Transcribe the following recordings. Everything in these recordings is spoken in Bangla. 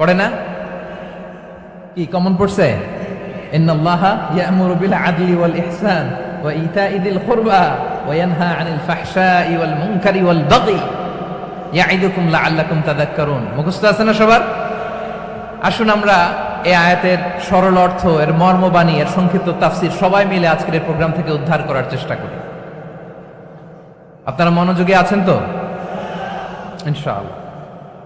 পড়ে না? কি কমন পড়ছে? আছে না সবার? আসুন আমরা এই আয়াতের সরল অর্থ, এর মর্মবাণী এর সংক্ষিপ্ত তাফসির সবাই মিলে আজকের প্রোগ্রাম থেকে উদ্ধার করার চেষ্টা করি। আপনারা মনোযোগী আছেন তো? ইনশাআল্লাহ।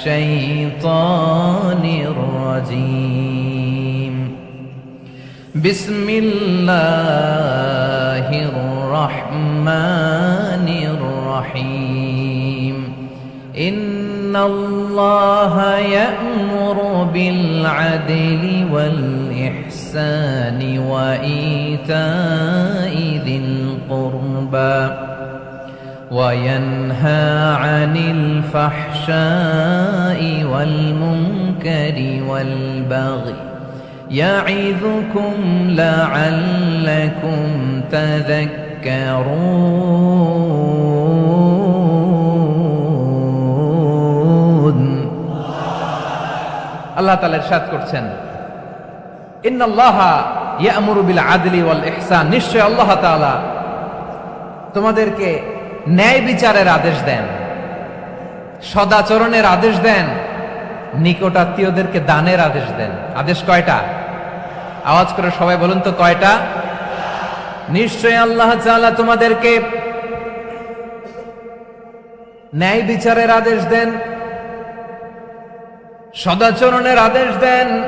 الشيطان الرجيم. بسم الله الرحمن الرحيم. إن الله يأمر بالعدل والإحسان وإيتاء ذي القربى. وينهى عن الفحشاء والمنكر والبغي يعظكم لعلكم تذكرون আল্লাহ তাআলা ইরশাদ করছেন ইন্নাল্লাহা ইয়ামুরু বিল আদলি ওয়াল ইহসান নিশ্চয় আল্লাহ তাআলা তোমাদেরকে ন্যায় বিচারের আদেশ দেন। সদাচরণের আদেশ দেন। নিকটাত্মীয়দেরকে দানের আদেশ দেন। আদেশ কয়টা? আওয়াজ করে সবাই বলুন তো কয়টা? নিশ্চয় আল্লাহ তাআলা তোমাদেরকে ন্যায় বিচারের আদেশ দেন, সদাচরণের আদেশ দেন,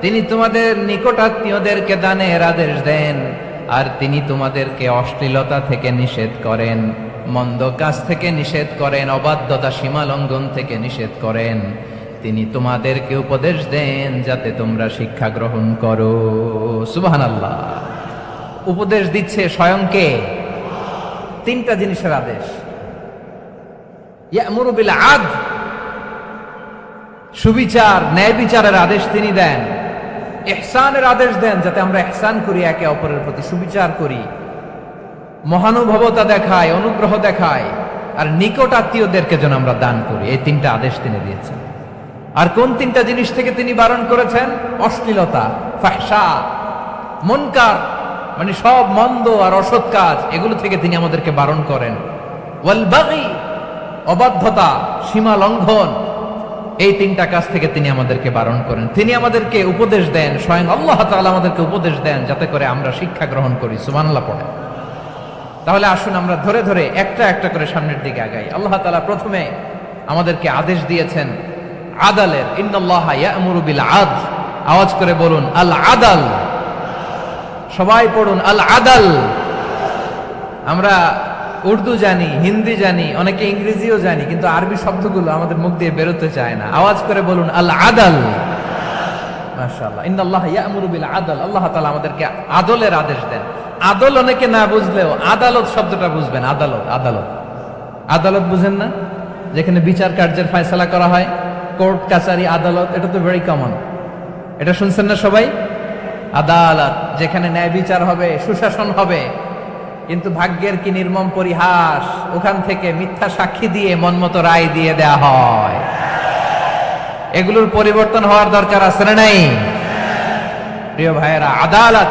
তিনি তোমাদের নিকট নিকটাত্মীয়দেরকে দানের আদেশ দেন, আর তিনি তোমাদেরকে অশ্লীলতা থেকে নিষেধ করেন। মন্দ কাজ থেকে নিষেধ করেন, অবাধ্যতা সীমা লঙ্ঘন থেকে নিষেধ করেন। তিনি তোমাদেরকে উপদেশ দেন, যাতে তোমরা শিক্ষা গ্রহণ করো। সুবাহান আল্লাহ উপদেশ দিচ্ছে স্বয়ংকে তিনটা জিনিসের আদেশ। আদ সুবিচার, ন্যায় বিচারের আদেশ তিনি দেন। এহসানের আদেশ দেন, যাতে আমরা এহসান করি, একে অপরের প্রতি সুবিচার করি। মহানুভবতা দেখায়, অনুগ্রহ দেখায়, আর নিকট আত্মীয়দেরকে যেন আমরা দান করি। এই তিনটা আদেশ তিনি দিয়েছেন। আর কোন তিনটা জিনিস থেকে তিনি বারণ করেছেন? অশ্লীলতা ফাহসা মনকার মানে সব মন্দ আর অসৎ কাজ, এগুলো থেকে তিনি আমাদেরকে বারণ করেন। অবাধ্যতা, সীমা লঙ্ঘন, এই তিনটা কাজ থেকে তিনি আমাদেরকে বারণ করেন। তিনি আমাদেরকে উপদেশ দেন, স্বয়ং আল্লাহ আমাদেরকে উপদেশ দেন, যাতে করে আমরা শিক্ষা গ্রহণ করি। সুবহানাল্লাহ পড়ে তাহলে আসুন আমরা ধরে ধরে একটা একটা করে সামনের দিকে আগাই। আল্লাহ তালা প্রথমে আমাদেরকে আদেশ দিয়েছেন, আদালের, ইন্নাল্লাহ ইয়ামুরু বিল আদ আওয়াজ করে বলুন আল আদাল সবাই পড়ুন আল আদাল আমরা উর্দু জানি, হিন্দি জানি, অনেকে ইংরেজিও জানি, কিন্তু আরবি শব্দগুলো আমাদের মুখ দিয়ে বেরোতে চায় না। আওয়াজ করে বলুন আল আদাল মাশাআল্লাহ, ইন্নাল্লাহ ইয়ামুরু আদাল আল্লাহ তাআলা আমাদেরকে আদলের আদেশ দেন। আদল অনেকে না বুঝলেও আদালত শব্দটা বুঝবেন, আদালত আদালত। আদালত বুঝেন না? যেখানে বিচার কার্যের ফয়সালা করা হয়, কোর্ট, কাছারি, আদালত, এটা তো ভেরি কমন এটা শুনছেন না সবাই? আদালত, যেখানে ন্যায় বিচার হবে, সুশাসন হবে, কিন্তু ভাগ্যের কি নির্মম পরিহাস, ওখান থেকে মিথ্যা সাক্ষী দিয়ে মনমতো রায় দিয়ে দেয়া হয়। এগুলোর পরিবর্তন হওয়ার দরকার আছে না নাই? প্রিয় ভাইয়েরা, আদালত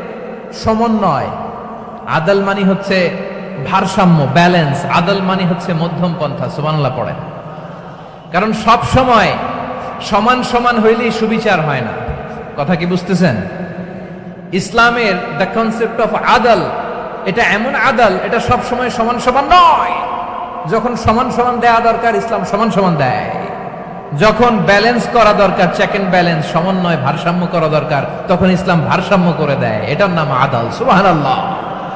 সমন্বয়। আদাল মানে হচ্ছে ভারসাম্য ব্যালেন্স আদাল মানি হচ্ছে মধ্যম পন্থা সুমানলা পড়েন। কারণ সব সময় সমান সমান হইলেই সুবিচার হয় না। কথা কি বুঝতেছেন? ইসলামের দ্য কনসেপ্ট অফ আদাল, এটা এমন আদাল, এটা সব সময় সমান সমান নয়। যখন সমান সমান দেয়া দরকার, ইসলাম সমান সমান দেয়। যখন ব্যালেন্স করা দরকার চেক এন্ড ব্যালেন্স সমন্বয়, ভারসাম্য করা দরকার, তখন ইসলাম ভারসাম্য করে দেয়। এটার নাম আদাল, সুবহানাল্লাহ।